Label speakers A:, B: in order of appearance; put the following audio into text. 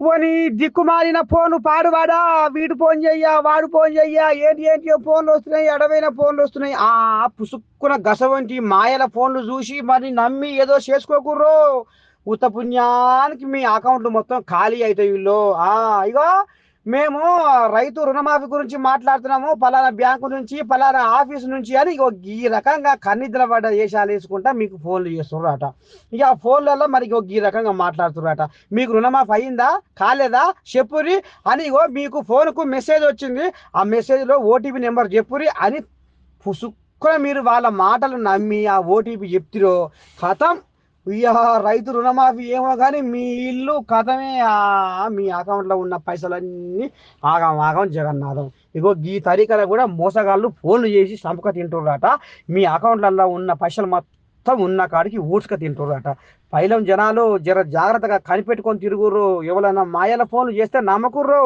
A: ఓని దిక్కుమాలిన ఫోన్ పాడువాడా? వీడు ఫోన్ చెయ్యా వాడు ఫోన్ చెయ్యా ఏంటి ఏంటి ఫోన్లు వస్తున్నాయి అడవైన ఫోన్లు వస్తున్నాయి. ఆ పుసుక్కున గస వంటి మాయల ఫోన్లు చూసి మరి నమ్మి ఏదో చేసుకోకుర్రో. ఉత్త పుణ్యానికి మీ అకౌంట్లు మొత్తం ఖాళీ అవుతాయి వీళ్ళు. ఆ ఇగో మేము రైతు రుణమాఫీ గురించి మాట్లాడుతున్నాము పలానా బ్యాంకు నుంచి పలానా ఆఫీస్ నుంచి అని ఈ రకంగా కన్నిద్ర పడ్డ దేశాలు వేసుకుంటా మీకు ఫోన్లు చేస్తున్నారట. ఇక ఆ ఫోన్లలో మరి ఈ రకంగా మాట్లాడుతున్నారట. మీకు రుణమాఫీ అయిందా కాలేదా చెప్పురి అని ఇగో మీకు ఫోన్కు మెసేజ్ వచ్చింది. ఆ మెసేజ్లో ఓటీపీ నెంబర్ చెప్పురి అని పుసుక్కున మీరు వాళ్ళ మాటలు నమ్మి ఆ ఓటీపీ చెప్తిరో కథం ఇక రైతు రుణమాఫీ ఏమో కానీ మీ ఇల్లు కథమే ఆ మీ అకౌంట్లో ఉన్న పైసలన్నీ ఆగం ఆగం జగన్నాథం. ఇగో ఈ తరీకలో కూడా మోసగాళ్ళు ఫోన్లు చేసి సంపక తింటుర్రట. మీ అకౌంట్లలో ఉన్న పైసలు మొత్తం ఉన్న కాడికి ఊడ్చుక తింటుర్రట. పైలం జనాలు జర జాగ్రత్తగా కనిపెట్టుకొని తిరుగుర్రు. ఎవరైనా మాయల ఫోన్లు చేస్తే నమ్మకుర్రు.